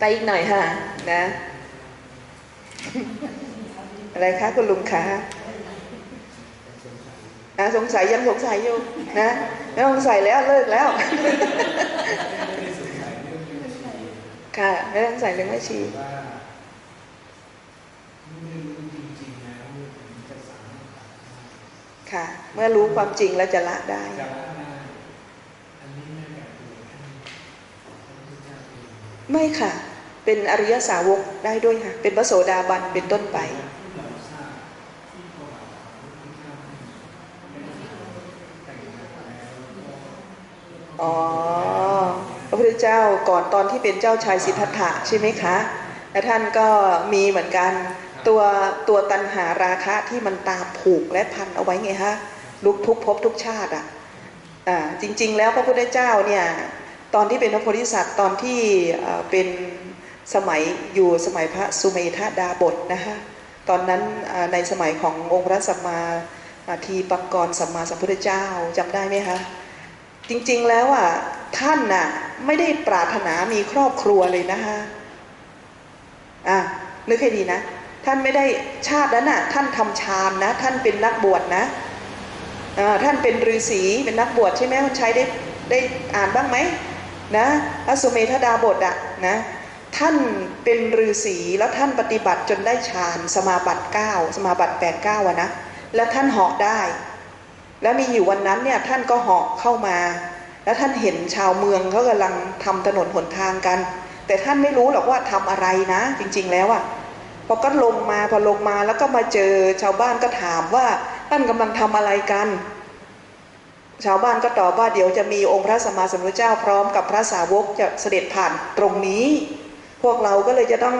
ไปอีกหน่อยค่ะนะ อะไรคะคุณลุงคะอะสงสัยยังสงสัยอยู่นะไม่ต้องสงสัยแล้วเลิกแล้ว ค่ะไม่ต้องสงสัยเรื่องแม่ชี้ค่ะ เมื่อรู้ความจริงแล้วจะละได้ จะละได้อันนี้ไม่แบบตัวท่านพระพุทธเจ้าเอง ไม่ค่ะ เป็นอริยสาวกได้ด้วยค่ะ เป็นพระโสดาบันเป็นต้นไป อ๋อ พระพุทธเจ้าก่อนตอนที่เป็นเจ้าชายสิทธัตถะใช่ไหมคะ และท่านก็มีเหมือนกันตัวตัวตันหาราคะที่มันตามผูกและพันเอาไว้ไงฮะลุกทุกภพทุกชาติอะอ่าจริง ๆ แล้วพระพุทธเจ้าเนี่ย ตอนที่เป็นพระโพธิสัตว์ตอนที่เป็นสมัยอยู่สมัยพระสุเมธาดาบทนะคะตอนนั้นในสมัยขององค์พระสัมมาทีปกรสัมมาสัมพุทธเจ้าจำได้ไหมคะจริงๆแล้วอะท่านน่ะไม่ได้ปรารถนามีครอบครัวเลยนะคะอะนึกให้ดีนะ ท่านไม่ได้ชาตินั้นน่ะท่านทำฌานนะ ท่านเป็นนักบวชนะอ่าท่านเป็นฤาษีเป็นนักบวชใช่ไหมคุณชัยได้ได้อ่านบ้างไหม นะพระสุเมธดาบทอะนะท่านเป็นฤาษีแล้วท่านปฏิบัติจนได้ฌานสมาบัติ9สมาบัติ8 9อะนะแล้วท่านเหาะได้ แล้วมีอยู่วันนั้นเนี่ยท่านก็เหาะเข้ามา แล้วท่านเห็นชาวเมืองเขากำลังทำถนนหนทางกัน แต่ท่านไม่รู้หรอกว่าทำอะไรนะ จริง ๆ แล้วอะ่ะพอก็ลงมาพอลงมาแล้วก็มาเจอชาวบ้านก็ถามว่าท่านกำลังทำอะไรกัน ชาวบ้านก็ตอบว่าเดี๋ยวจะมีองค์พระสัมมาสัมพุทธเจ้าพร้อมกับพระสาวกจะเสด็จผ่านตรงนี้ พวกเราก็เลยจะต้อง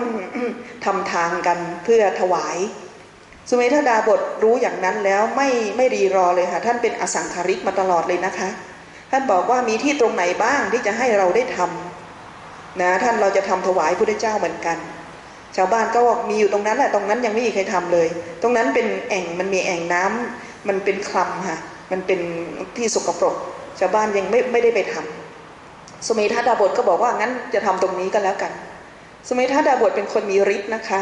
ทำทางกันเพื่อถวาย สุเมธดาบทรู้อย่างนั้นแล้วไม่ไม่รีรอเลยค่ะ ท่านเป็นอสังขาริกมาตลอดเลยนะคะ ท่านบอกว่ามีที่ตรงไหนบ้างที่จะให้เราได้ทำนะท่านเราจะทำถวายพระเจ้าเหมือนกัน ชาวบ้านก็บอกมีอยู่ตรงนั้นแหละตรงนั้นยังไม่มีใครทำเลย ตรงนั้นเป็นแอ่งมันมีแอ่งน้ำมันเป็นคลำค่ะ มันเป็นที่สกปรกชาวบ้านยังไม่ไม่ได้ไปทำสุเมธาดาบทก็บอกว่างั้นจะทำตรงนี้ก็แล้วกันสุเมธาดาบทเป็นคนมีฤทธิ์นะคะ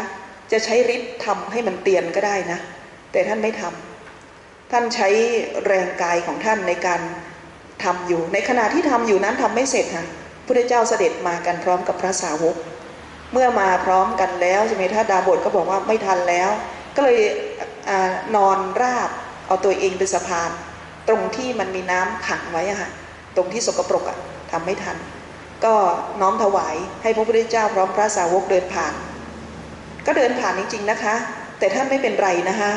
จะใช้ฤทธิ์ทำให้มันเตียนก็ได้นะ แต่ท่านไม่ทำท่านใช้แรงกายของท่านในการทำอยู่ ในขณะที่ทำอยู่นั้นทำไม่เสร็จค่ะพระเจ้าเสด็จมากันพร้อมกับพระสาวก เมื่อมาพร้อมกันแล้วสุเมธาดาบทก็บอกว่าไม่ทันแล้ว ก็เลยอนอนราบเอาตัวเองเป็นสะพาน ตรงที่มันมีน้ำขังไว้อะค่ะตรงที่สกปรกอะทำไม่ทัน ก็น้อมถวายให้พระพุทธเจ้าพร้อมพระสาวกเดินผ่าน ก็เดินผ่านจริง ๆนะคะ แต่ท่านไม่เป็นไรนะคะ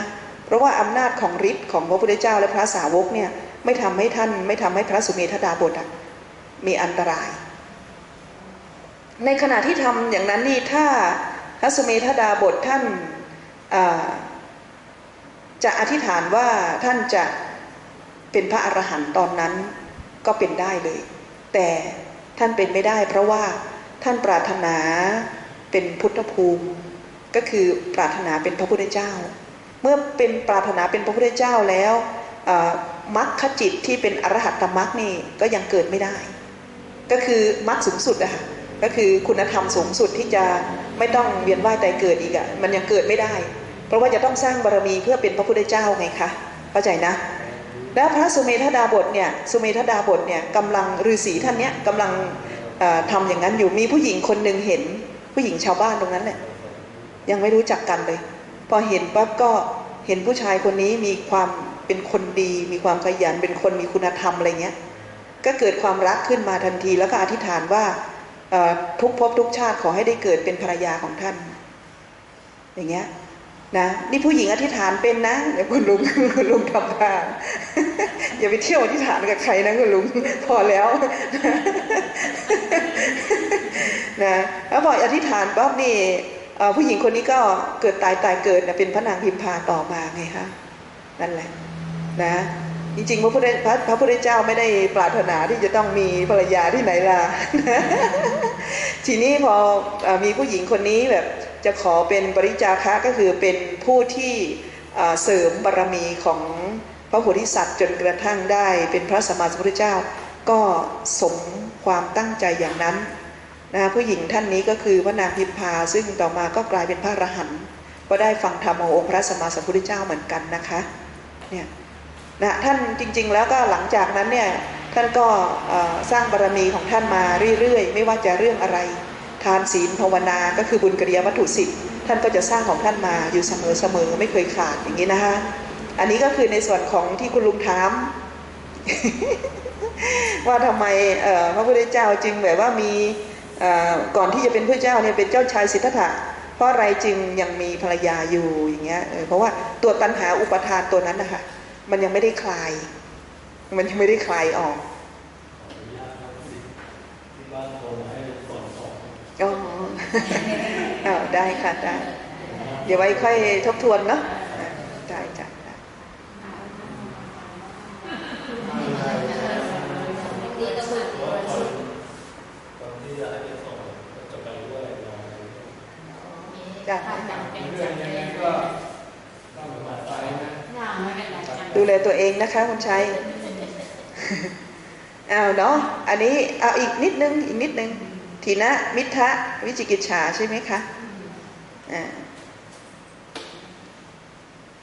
เพราะว่าอำนาจของฤทธิ์ของพระพุทธเจ้าและพระสาวกเนี่ยไม่ทำให้ท่านไม่ทำให้พระสุเมธดาบทมีอันตราย ในขณะที่ทำอย่างนั้นนี่ถ้าพระสุเมธดาบทท่านจะอธิษฐานว่าท่านจะ เป็นพระอรหันต์ตอนนั้นก็เป็นได้เลย แต่ท่านเป็นไม่ได้ เพราะว่าท่านปรารถนาเป็นพุทธภูมิ ก็คือปรารถนาเป็นพระพุทธเจ้า เมื่อเป็นปรารถนาเป็นพระพุทธเจ้าแล้วมรรคจิตที่เป็นอรหัตตมรรคนี่ก็ยังเกิดไม่ได้ ก็คือมรรคสูงสุดอะค่ะก็คือคุณธรรมสูงสุดที่จะไม่ต้องเวียนว่ายตายเกิดอีกอะมันยังเกิดไม่ได้ เพราะว่าจะต้องสร้างบารมีเพื่อเป็นพระพุทธเจ้าไงคะเข้าใจนะ แล้วพระสุเมธดาบทเนี่ยสุเมธดาบทเนี่ยกำลังฤาษีท่านเนี้ยกำลังเอ่อทำอย่างนั้นอยู่มีผู้หญิงคนหนึ่งเห็นผู้หญิงชาวบ้านตรงนั้นแหละยังไม่รู้จักกันเลย พอเห็นปั๊บก็เห็นผู้ชายคนนี้มีความเป็นคนดี มีความขยันเป็นคนมีคุณธรรมอะไรเงี้ยก็เกิดความรักขึ้นมาทันที แล้วก็อธิษฐานว่าทุกภพทุกชาติขอให้ได้เกิดเป็นภรรยาของท่าน อย่างเงี้ย นะนี่ผู้หญิงอธิษฐานเป็นนะเดี๋ยวคุณลุงคุณลุงทำทานอย่าไปเที่ยวอธิษฐานกับใครนะคุณลุงพอแล้วนะแล้วพออธิษฐานปั๊บนี่ผู้หญิงคนนี้ก็เกิดตายตายเกิดนะเป็นพระนางพิมพาต่อมาไงคะนั่นแหละนะจริงๆพระพุทธพระพุทธเจ้าไม่ได้ปรารถนาที่จะต้องมีภรรยาที่ไหนล่ะทีนี้พออมีผู้หญิงคนนี้แบบ จะขอเป็นปริจาคะก็คือเป็นผู้ที่เสริมบารมีของพระโพธิสัตว์จนกระทั่งได้เป็นพระสัมมาสัมพุทธเจ้า ก็สมความตั้งใจอย่างนั้นนะผู้หญิงท่านนี้ก็คือพระนางพิมพาซึ่งต่อมาก็กลายเป็นพระอรหันต์ก็ได้ฟังธรรมขององค์พระสัมมาสัมพุทธเจ้าเหมือนกันนะคะเนี่ยนะท่านจริงๆแล้วก็หลังจากนั้นเนี่ยท่านก็สร้างบารมีของท่านมาเรื่อยๆ ไม่ว่าจะเรื่องอะไร ทานศีลภาวนาก็คือบุญกิริยาวัตถุสิบท่านก็จะสร้างของท่านมาอยู่เสมอๆไม่เคยขาดอย่างนี้นะคะอันนี้ก็คือในส่วนของที่คุณลุงถาม ว่าทำไมพระพุทธเจ้าจึงแบบว่ามีก่อนที่จะเป็นพระเจ้าเนี่ยเป็นเจ้าชายสิทธัตถะเพราะอะไรจึงยังมีภรรยาอยู่อย่างเงี้ยเออเพราะว่าตัวตัณหาอุปทานตัวนั้นนะคะมันยังไม่ได้คลาย มันยังไม่ได้คลายออกอ๋ อเอาได้ค่ะได้ เดี๋ยวไว้ค่อยทบทวนเนาะได้จ้ะจ้ะดูแลตัวเองนะคะคุณชัยเอาเนาะอันนี้เอาอีกนิดนึงอีกนิดนึง ทีนะมิทะวิจิกิจฉาใช่ไหมคะอ่า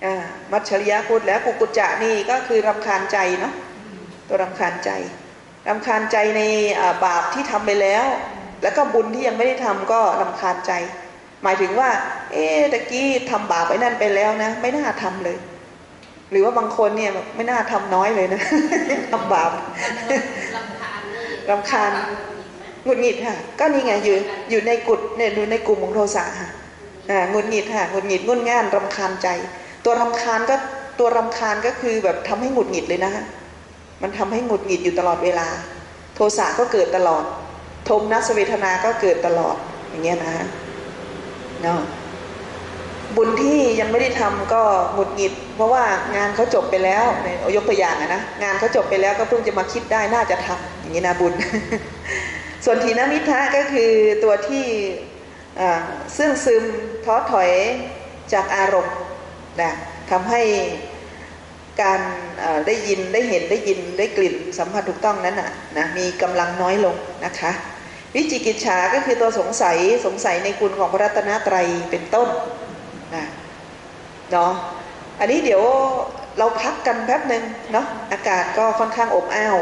อ่ามัชชริยะพูดแล้วกุกุจจะนี่ก็คือรำคาญใจเนาะตัวรำคาญใจรำคาญใจในอ่าบาปที่ทำไปแล้ว แล้วก็บุญที่ยังไม่ได้ทำก็รำคาญใจ หมายถึงว่า เอ๊ะตะกี้ทำบาปไอ้นั่นไปแล้วนะ ไม่น่าทำเลย หรือว่าบางคนเนี่ยแบบไม่น่าทำน้อยเลยนะทำบาปรำคาญ หงุดหงิดค่ะ ก็นี่ไงอยู่อยู่ในกุฏเนี่ยอยู่ในกลุ่มของโทสะค่ะอ่าหงุดหงิดค่ะหงุดหงิดงุนง่านรำคาญใจ ตัวรำคาญก็ตัวรำคาญก็คือแบบทำให้หงุดหงิดเลยนะฮะมันทำให้หงุดหงิดอยู่ตลอดเวลา โทสะก็เกิดตลอดโทมนัสเวทนาก็เกิดตลอดอย่างเงี้ยนะเนาะบุญที่ยังไม่ได้ทำก็หงุดหงิด เพราะว่างานเขาจบไปแล้วยกตัวอย่างนะงานเขาจบไปแล้วก็เพิ่งจะมาคิดได้น่าจะทำอย่างนี้นะบุญ ส่วนทีนมิทะก็คือตัวที่ซึ่งซึมท้อถอยจากอารมณ์นะทำให้การได้ยินได้เห็นได้ยินได้กลิ่นสัมผัสถูกต้องนั้นนะนะมีกำลังน้อยลงนะคะ วิจิกิจฉาก็คือตัวสงสัยสงสัยในคุณของพระรัตนตรัยเป็นต้นนะเนาะอันนี้เดี๋ยวเราพักกันแป๊บหนึ่งเนาะอากาศก็ค่อนข้างอบอ้าว